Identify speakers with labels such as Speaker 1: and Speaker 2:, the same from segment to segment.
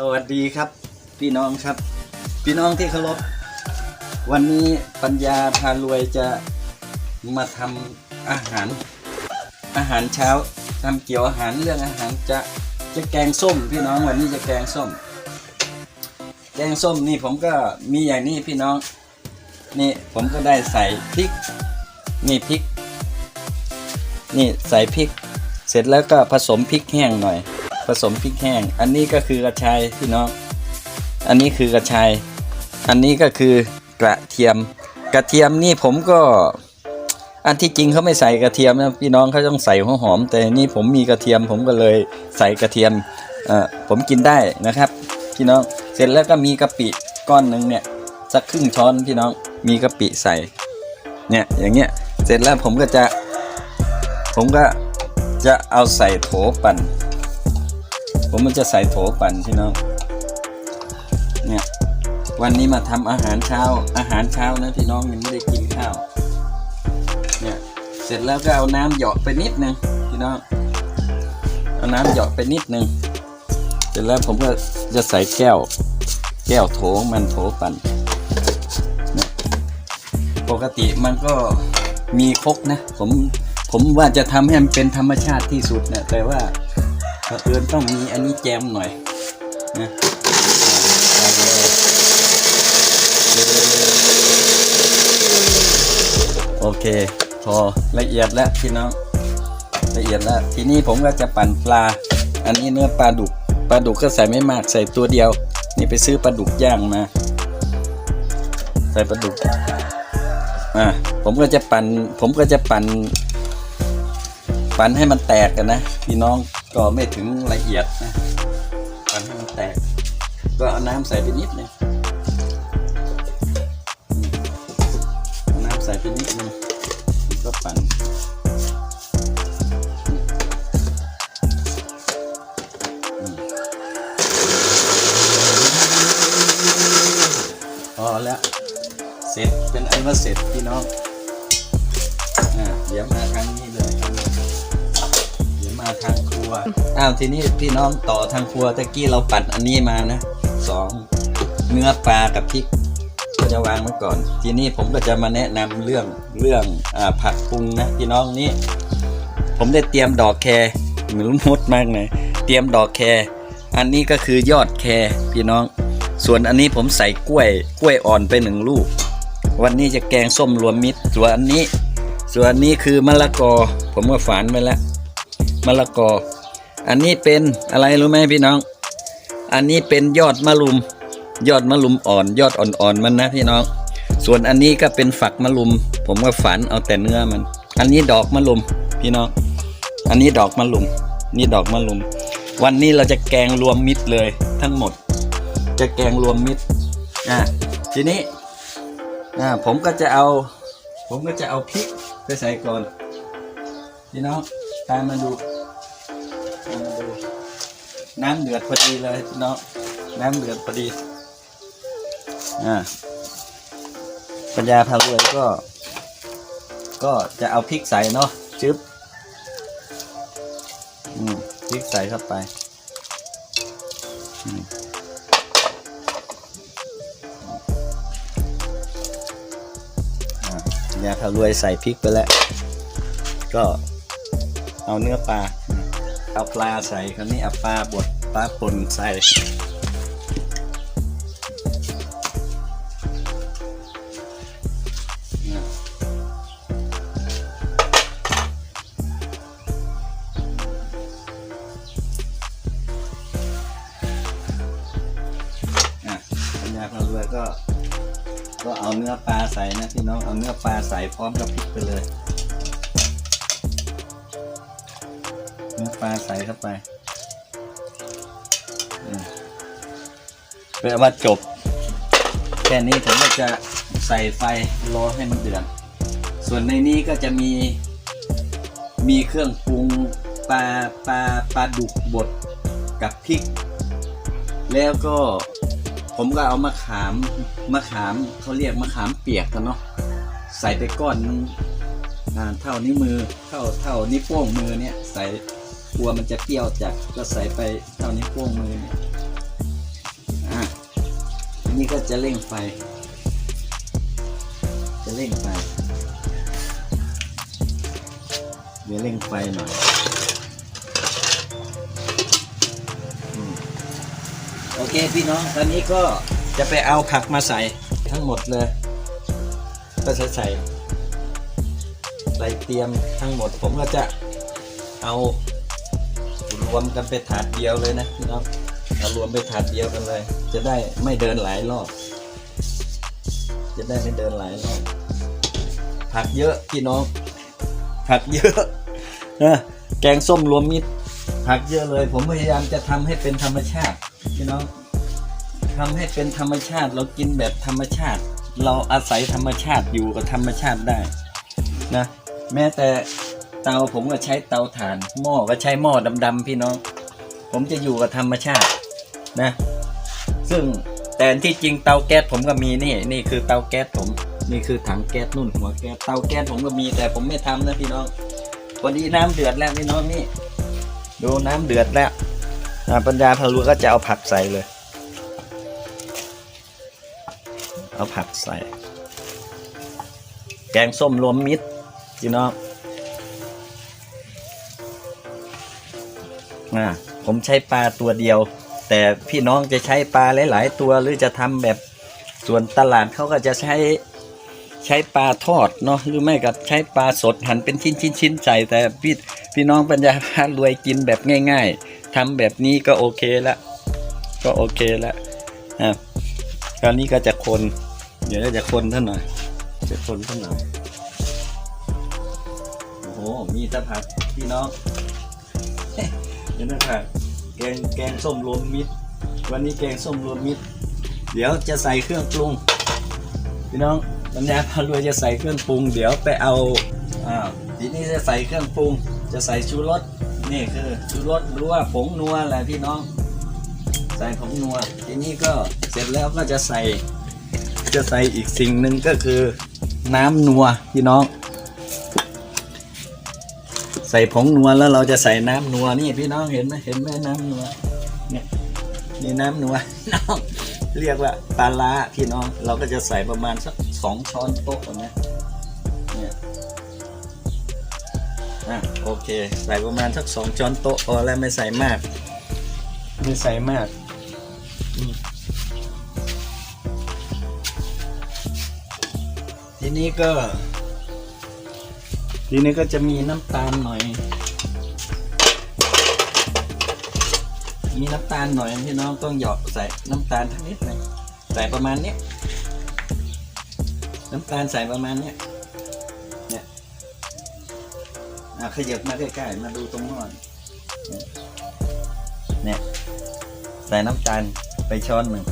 Speaker 1: สวัสดีครับพี่น้องครับ พี่น้องที่เคารพวันนี้ปัญญาพารวยจะมาทำอาหาร อาหารเช้าทำเกี่ยวอาหารเรื่องอาหารจะจะแกงส้ม พี่น้องวันนี้จะแกงส้ม แกงส้มนี่ผมก็มีอย่างนี้พี่น้อง นี่ผมก็ได้ใส่พริกนี่พริก นี่ใส่พริก เสร็จแล้วก็ผสมพริกแห้งหน่อย ผสมพริกแห้ง อันนี้ก็คือกระชายพี่น้อง อันนี้คือกระชาย อันนี้ก็คือกระเทียม กระเทียมนี่ผมก็ อันที่จริงเขาไม่ใส่กระเทียมนะพี่น้องเขาต้องใส่หัวหอม แต่นี่ผมมีกระเทียม ผมก็เลยใส่กระเทียมอ่อผมกินได้นะครับ พี่น้อง เสร็จแล้วก็มีกะปิก้อนหนึ่งเนี่ยสักครึ่งช้อนพี่น้อง มีกะปิใส่ เนี่ยอย่างเงี้ย เสร็จแล้วผมก็จะ ผมก็จะเอาใส่โถปั่น ผมมันจะใส่โถปั่นพี่น้องเนี่ยวันนี้มาทำอาหารเช้า อาหารเช้านะพี่น้องยังไม่ได้กินข้าว เนี่ยเสร็จแล้วก็เอาน้ำหยอกไปนิดนึงพี่น้องเอาน้ำหยอกไปนิดนึงเสร็จแล้วผมก็จะใส่แก้ว แก้วโถมันโถปั่นเนี่ยปกติมันก็มีคกนะ ผมผมว่าจะทำให้มันเป็นธรรมชาติที่สุดนะแต่ว่า เผอิญต้องมีอันนี้แจมหน่อยนะใส่เลยโอเค พอละเอียดแล้วพี่น้องละเอียดแล้ว ทีนี้ผมก็จะปั่นปลา อันนี้เนื้อปลาดุกปลาดุกก็ใส่ไม่มากใส่ตัวเดียว นี่ไปซื้อปลาดุกย่างมา ใส่ปลาดุกอ่าผมก็จะปั่นผมก็จะปั่นปั่นให้มันแตกกันนะ พี่น้อง ก็ไม่ถึงละเอียดนะปั่นให้มันแตก ก็เอาน้ำใส่ไปนิดนึงเอาน้ำใส่ไปนิดนึงก็ปั่นพอแล้ว เสร็จเป็นอันว่าเสร็จพี่น้องอ่าเดี๋ยวมาทางนี้เลยเดี๋ยวมาทางครัว อ้าวทีนี้พี่น้องต่อทางครัวตะกี้เราปัดอันนี้มานะสองเนื้อปลากับพริกก็จะวางไว้ก่อน ทีนี้ผมก็จะมาแนะนำเรื่องเรื่องอผักปรุงนะพี่น้องนี่ผมได้เตรียมดอกแครเหมือนมดมากเลยเตรียมดอกแครอันนี้ก็คือยอดแครพี่น้อง ส่วนอันนี้ผมใส่กล้วยกล้วยอ่อนไปหนึ่งลูก วันนี้จะแกงส้มรวมมิตร ส่วนอันนี้ ส่วนอันนี้คือมะละกอ ผมก็ฝานไว้แล้วมะละกอ อันนี้เป็นอะไรรู้ไหมพี่น้อง อันนี้เป็นยอดมะลุม ยอดมะลุมอ่อน ยอดอ่อนๆมันนะพี่น้อง ส่วนอันนี้ก็เป็นฝักมะลุม ผมก็ฝันเอาแต่เนื้อมัน อันนี้ดอกมะลุมพี่น้อง อันนี้ดอกมะลุม นี่ดอกมะลุม วันนี้เราจะแกงรวมมิตรเลย ทั้งหมด จะแกงรวมมิตรอะทีนี้อ่าผมก็จะเอา ผมก็จะเอาพริกไปใส่ก่อนพี่น้องตามมาดูตามมาดู น้ำเดือดพอดีเลยพี่น้องน้ำเดือดพอดีอ่าปัญญาพารวยก็ ก็จะเอาพริกใส่เนาะจึ๊บอืมพริกใส่เข้าไปอืมยาพารวยใส่พริกไปแล้ว ก็เอาเนื้อปลา เอาปลาใส่คราวนี้เอาปลาบดปลาป่นใส่นะอะปัญญาพารวยก็ก็เอาเนื้อปลาใส่นะพี่น้องเอาเนื้อปลาใส่พร้อมกับพริกไปเลย ปลาใส่เข้าไปเพื่อว่าจบ แค่นี้ผมก็จะใส่ไฟรอให้มันเดือดส่วนในนี้ก็จะมีมีเครื่องปรุงปลาปลาปลาดุกบดกับพริก แล้วก็ผมก็เอามะขามมะขามเขาเรียกมะขามเปียกกันเนาะใส่ไปก้อนนึงอ่าเท่านิ้วมือเท่าเท่านิ้วโป้งมือเนี่ยใส่ กลัวมันจะเปรี้ยวจัดก็ใส่ไปเท่านิ้วโป้งมือเนี่ยนี้ก็จะเร่งไฟ จะเร่งไฟเดี๋ยวเร่งไฟหน่อยโอเคพี่น้องตอนนี้ก็จะไปเอาผักมาใส่ทั้งหมดเลย ก็จะใส่ใส่เตรียมทั้งหมดผมก็จะเอา วมกันไปถาดเดียวเลยนะพี่น้องเอารวมไปถาดเดียวกันเลย จะได้ไม่เดินหลายรอบ จะได้ไม่เดินหลายรอบผักเยอะพี่น้อง ผักเยอะนะแกงส้มรวมมิตรผักเยอะเลย ผมพยายามจะทำให้เป็นธรรมชาติพี่น้องทำให้เป็นธรรมชาติ เรากินแบบธรรมชาติ เราอาศัยธรรมชาติอยู่กับธรรมชาติได้นะแม้แต่ เตาผมก็ใช้เตาถ่าน หม้อก็ใช้หม้อดำๆพี่น้อง ผมจะอยู่กับธรรมชาตินะ ซึ่งแต่ที่จริงเตาแก๊สผมก็มีนี่ นี่คือเตาแก๊สผม นี่คือถังแก๊สนุ่นหัวแก๊สเตาแก๊สผมก็มีแต่ผมไม่ทำนะพี่น้องพอดีน้ำเดือดแล้วพี่น้องนี่ดูน้ำเดือดแล้วปัญญาพารุก็จะเอาผักใส่เลย เอาผักใส่ แกงส้มรวมมิตรพี่น้อง อ่าผมใช้ปลาตัวเดียว แต่พี่น้องจะใช้ปลาหลาย ๆ ตัวหรือจะทำแบบส่วนตลาดเขาก็จะใช้ใช้ปลาทอดเนาะหรือไม่ก็ใช้ปลาสดหั่นเป็นชิ้นชิ้นชิ้นๆใส่แต่พี่พี่น้องปัญญาพารวยกินแบบง่าย ๆทำแบบนี้ก็โอเคละก็โอเคละอะคราวนี้ก็จะคน เดี๋ยวจะคนท่านหน่อย จะคนท่านหน่อยโอ้โหมีตะผักพี่น้อง เดี๋ยวนะครับแกงแกงส้มรวมมิตร วันนี้แกงส้มรวมมิตร เดี๋ยวจะใส่เครื่องปรุง พี่น้องปัญญาพารวยจะใส่เครื่องปรุง เดี๋ยวไปเอาอ้าทีนี้จะใส่เครื่องปรุง จะใส่ชูรสนี่คือชูรสหรือว่าผงนัวแหละพี่น้อง ใส่ผงนัว ทีนี้ก็เสร็จแล้วก็จะใส่จะใส่อีกสิ่งหนึ่งก็คือ น้ำนัวพี่น้อง ส่ผงนัวแล้วเราจะใส่น้ำนัวนี่พี่น้องเห็นไหมเห็นไหมน้ำนัวเนี่ยนี่น้ำนัวน้องเรียกว่าปลาร้าพี่น้องเราก็จะใส่ประมาณสักสองช้อนโต๊ะนะเนี่ยอะโอเค ใส่ประมาณสักสองช้อนโต๊ะพอแล้วไม่ใส่มาก ไม่ใส่มากทีนี้ก็ ทีนี้ก็จะมีน้ำตาลหน่อย มีน้ำตาลหน่อยพี่น้องต้องหยอกใส่น้ำตาลทั้งนิดหนึงใส่ประมาณนี้น้ำตาลใส่ประมาณนี้เนี่ยขยับมาใกล้ๆมาดูตรงนอยเนี่ยใส่น้ำตาลไปช้อนหนึ่ง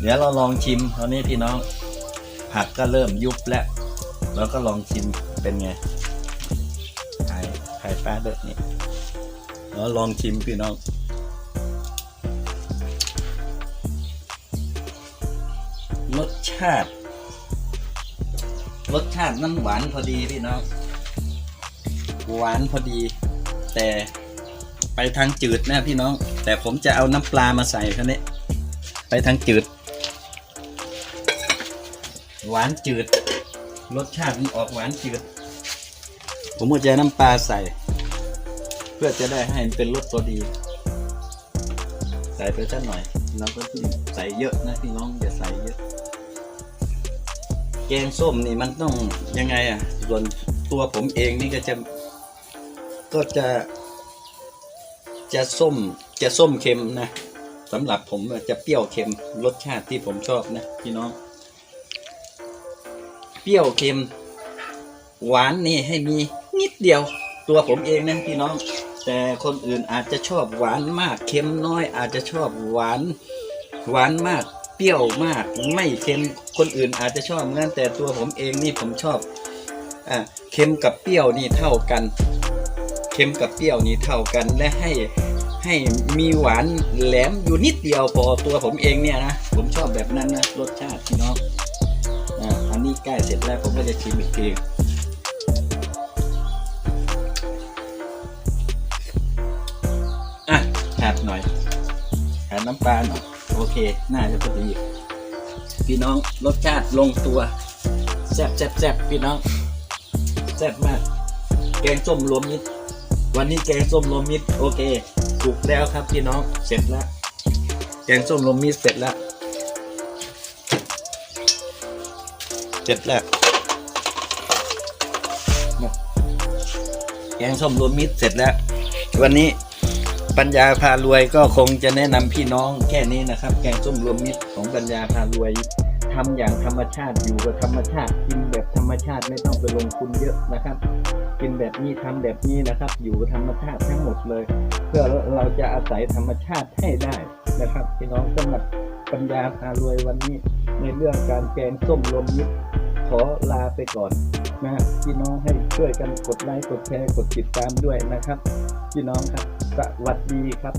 Speaker 1: เดี๋ยวเราลองชิมตอนนี้พี่น้องผักก็เริ่มยุบแล้ว แล้วก็ลองชิมเป็นไงไข่ไข่ปลาเด็ดนี่แล้วลองชิมพี่น้องรสชาติ รสชาตินั้นหวานพอดีพี่น้องหวานพอดี แต่ไปทางจืดนะพี่น้อง แต่ผมจะเอาน้ำปลามาใส่คันนี้ ไปทางจืด หวานจืด รสชาติมันออกหวานจืดผมก็จะน้ำปลาใส่ เพื่อจะได้ให้มันเป็นรสตัวดี ใส่ไปสักหน่อยแล้วก็ใส่เยอะนะพี่น้องอย่าใส่เยอะ แกงส้มนี่มันต้องยังไงอะ ส่วนตัวผมเองนี่ก็จะ ก็จะ จะส้มจะส้มเค็มนะสำหรับผมจะเปรี้ยวเค็มรสชาติที่ผมชอบนะพี่น้อง เปรี้ยวเค็ม หวานนี่ให้มีนิดเดียว ตัวผมเองนะพี่น้อง แต่คนอื่นอาจจะชอบหวานมากเค็มน้อย อาจจะชอบหวาน หวานมาก เปรี้ยวมาก ไม่เค็มคนอื่นอาจจะชอบเหมือนแต่ตัวผมเองนี่ผมชอบอ่าเค็มกับเปรี้ยวนี่เท่ากัน เค็มกับเปรี้ยวนี่เท่ากันและให้ให้มีหวานแหลมอยู่นิดเดียวพอตัวผมเองเนี่ยนะ ผมชอบแบบนั้นนะรสชาติพี่น้อง นนี้ใกล้เสร็จแล้วผมก็จะชิมอีกทีอะแอบหน่อยขาดน้ำปลาหน่อยโอเค น่าจะพอดีพี่น้องรสชาติลงตัวแซ่บแซ่บแซ่บพี่น้องแซ่บมาก แกงส้มรวมมิตรวันนี้แกงส้มรวมมิตรโอเคสุกแล้วครับพี่น้องเสร็จแล้วแกงส้มรวมมิตรเสร็จแล้ว เสร็จแล้วแกงส้มรวมมิตรเสร็จแล้ว วันนี้ปัญญาพารวยก็คงจะแนะนำพี่น้องแค่นี้นะครับ แกงส้มรวมมิตรของปัญญาพารวยทำอย่างธรรมชาติอยู่กับธรรมชาติกินแบบธรรมชาติไม่ต้องไปลงทุนเยอะนะครับ กินแบบนี้ทำแบบนี้นะครับ อยู่กับธรรมชาติทั้งหมดเลย เพื่อเราจะอาศัยธรรมชาติให้ได้นะครับ พี่น้องสำหรับปัญญาพารวยวันนี้ในเรื่องการแกงส้มรวมมิตร ขอลาไปก่อนนะพี่น้องให้ช่วยกันกดไลค์กดแชร์กดติดตามด้วยนะครับ พี่น้องครับ สวัสดีครับ